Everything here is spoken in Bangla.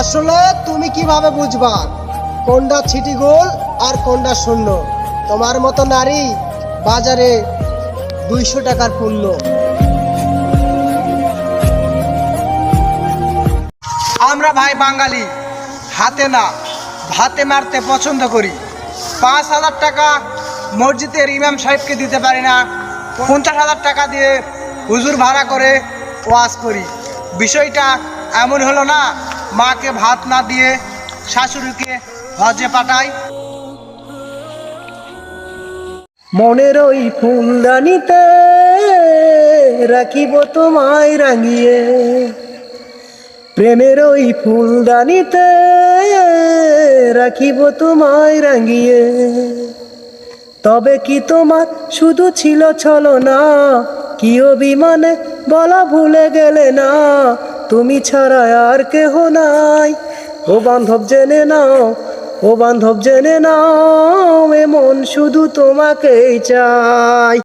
আসলে তুমি কীভাবে বুঝবা? কোনটা ছিটি গোল আর কোনটা শূন্য? তোমার মতো নারী বাজারে দুইশো টাকার পণ্য আমরা ভাই বাঙালি, হাতে না, ভাতে মারতে পছন্দ করি। পাঁচ হাজার টাকা মসজিদের ইমাম সাহেবকে দিতে পারি না। পঞ্চাশ হাজার টাকা দিয়ে হুজুর ভাড়া করে ওয়াজ করি। বিষয়টা এমন হলো না মাকে ভাত না দিয়ে শাশুড়িকে হজে পাঠাই। মনের ওই ফুলদানিতে রাখিব তোমায় রাঙিয়ে। প্রেমের ওই ফুলদানিতে রাখিব তোমায় রাঙিয়ে। তবে কি তোমার শুধু ছিল ছলো না কি অভিমানে বলা ভুলে গেলে না? তুমি ছাড়া আর কেহ নাই। ও বান্ধব জেনে নাও, ও বান্ধব জেনে নাও, এমন শুধু তোমাকেই চাই।